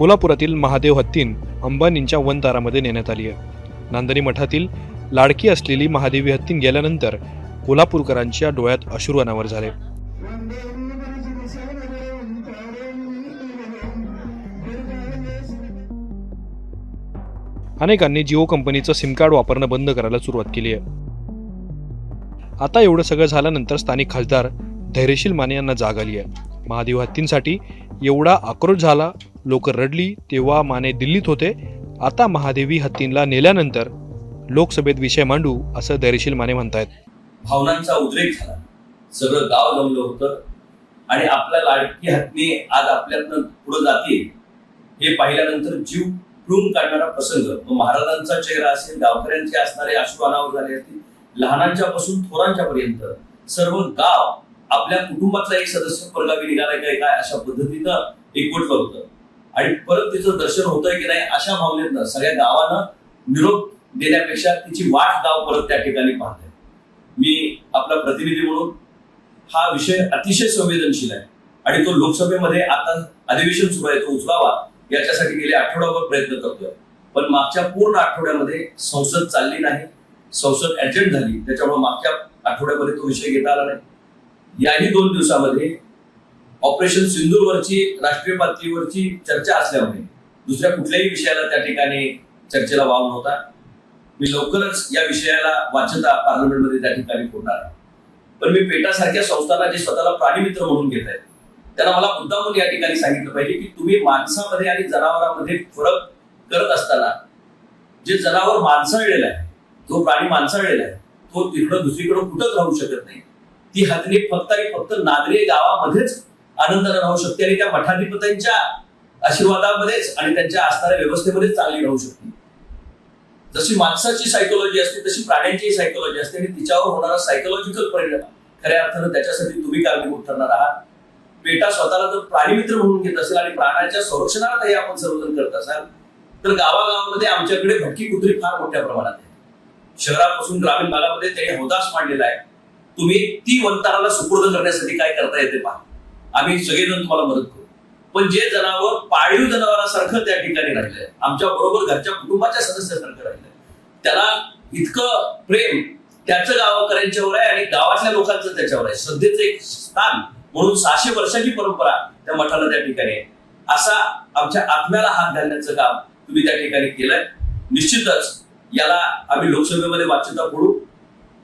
कोल्हापुरातील महादेव हत्तीन अंबानींच्या वनतारामध्ये नेण्यात आली आहे. नांदणी मठातील लाडकी असलेली महादेवी हत्तीन गेल्यानंतर कोल्हापूरकरांच्या डोळ्यात अश्रू अनावर झाले. अनेकांनी जिओ कंपनीचं सिम कार्ड वापरणं बंद करायला सुरुवात केली आहे. आता एवढं सगळं झाल्यानंतर स्थानिक खासदार धैर्यशील माने यांना जाग आली आहे. महादेव हत्तींसाठी एवढा आक्रोश झाला लोक रडली तेव्हा माने दिल्लीत होते. आता महादेवी हत्तींना नेल्यानंतर लोकसभेत विषय मांडू असं धैर्यशील माने म्हणतायत. भावनांचा उद्रेक झाला. सगळं गाव जमलं होतं. आणि आपल्या लाडकी हत्नी आज आपल्यातनं पुढे जाते हे पाहिल्यानंतर जीव पिळून काढणारा प्रसंग. तो महाराजांचा चेहरा असेल गावकऱ्यांचे असणारे अश्रू अनावर झाले असतील लहानांच्या पासून थोरांच्या पर्यंत सर्व गाव आपल्या कुटुंबातला एक सदस्य परगावी निघाला काय काय अशा पद्धतीनं एकवटलं होतं. आणि परत तिचं दर्शन होतंय की नाही अशा भावनेतनं सगळ्या गावानं निरोप देण्यापेक्षा तिची वाट गाव परत त्या ठिकाणी पाहते. मी आपला प्रतिनिधी म्हणून हा विषय अतिशय संवेदनशील आहे. आणि तो लोकसभेमध्ये आता अधिवेशन सुरू आहे तो उचलावा याच्यासाठी गेले आठवडाभर प्रयत्न करतोय. पण मागच्या पूर्ण आठवड्यामध्ये संसद चालली नाही संसद ऍडजस्ट झाली त्याच्यामुळे मागच्या आठवड्यामध्ये तो विषय घेता आला नाही. याही दोन दिवसामध्ये ऑपरेशन सिंधूरवरची राष्ट्रीय पातळीवरची चर्चा असल्यामुळे दुसऱ्या कुठल्याही विषयाला त्या ठिकाणी चर्चेला वाव नव्हता. मी लवकरच या विषयाला वाचता पार्लमेंटमध्ये त्या ठिकाणी होणार पण मी पेटासारख्या संस्थांना जे स्वतःला प्राणीमित्र म्हणून घेत आहेत त्यांना मला मुद्दामून या ठिकाणी सांगितलं पाहिजे की तुम्ही माणसामध्ये आणि जनावरांमध्ये फरक करत असताना जे जनावर माणसाळलेलं आहे जो प्राणी माणसाळलेला आहे तो तिकडं दुसरीकडं कुठंच राहू शकत नाही. ती हत्नी फक्त आणि फक्त नागरी गावामध्येच आनंदाने राहू शकते आणि त्या मठाधिपत्यांच्या आशीर्वादामध्येच आणि त्यांच्या असणाऱ्या व्यवस्थेमध्येच चांगली राहू शकते. जशी माणसाची सायकोलॉजी असते तशी प्राण्यांची सायकोलॉजी असते आणि तिच्यावर होणारा सायकोलॉजिकल परिणाम खऱ्या अर्थानं त्याच्यासाठी तुम्ही कारणीभूत ठरणार आहात. बेटा स्वतःला जर प्राणीमित्र म्हणून घेत असेल आणि प्राण्याच्या संरक्षणार्थही आपण सर्वजण करत असाल तर गावागावामध्ये आमच्याकडे भटकी कुत्री फार मोठ्या प्रमाणात आहे. शहरापासून ग्रामीण भागामध्ये त्यांनी हौदास मांडलेला आहे. तुम्ही ती वंताराला सुपूर्द करण्यासाठी काय करता येते पहा. आम्ही सगळेजण तुम्हाला मदत करू. पण जे जनावर पाळीव जनावरासारखं त्या ठिकाणी राहिलंय आमच्या बरोबर घरच्या कुटुंबाच्या सदस्यासारखं राहिलंय. त्याला इतकं प्रेम त्याचं गावकऱ्यांच्यावर आहे आणि गावातल्या लोकांचं त्याच्यावर आहे. सध्याचं एक स्थान म्हणून सहाशे वर्षाची परंपरा त्या मठाला त्या ठिकाणी आहे. असा आमच्या आत्म्याला हात घालण्याचं काम तुम्ही त्या ठिकाणी केलंय. निश्चितच याला आम्ही लोकसभेमध्ये वाच्यता फोडू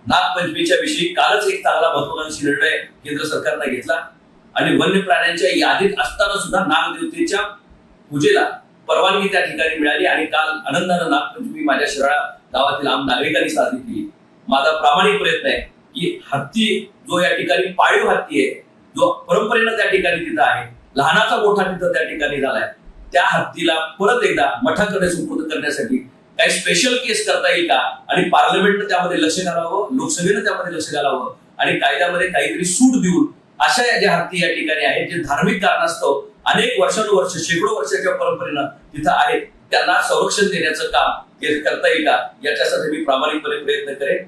नागपंचमीच्या विषयी कालच एक चांगला महत्वाकांक्षी निर्णय केंद्र सरकारनं घेतला. आणि वन्य प्राण्यांच्या यादीत असताना सुद्धा नागदेवतेच्या पूजेला परवानगी त्या ठिकाणी मिळाली आणि काल आनंदानं नागपंचमी माझ्या शिराळा गावातील आम नागरिकांनी साजरी केली. माझा प्रामाणिक प्रयत्न आहे की हत्ती जो या ठिकाणी पाळीव हत्ती आहे जो परंपरेनं त्या ठिकाणी तिथं आहे लहानाचा मोठा तिथं त्या ठिकाणी झालाय त्या हत्तीला परत एकदा मठाकडे सुपूर्द करण्यासाठी काही स्पेशल केस करता येईल का? आणि पार्लमेंटनं त्यामध्ये लक्ष घालावं लोकसभेनं त्यामध्ये लक्ष घालावं आणि कायद्यामध्ये काहीतरी सूट देऊन अशा या ज्या हत्ती या ठिकाणी आहेत जे धार्मिक कारणास्तव अनेक वर्षानुवर्ष शेकडो वर्षाच्या परंपरेनं तिथं आहेत त्यांना संरक्षण देण्याचं काम करता येईल का? याच्यासाठी मी प्रामाणिकपणे प्रयत्न करेन.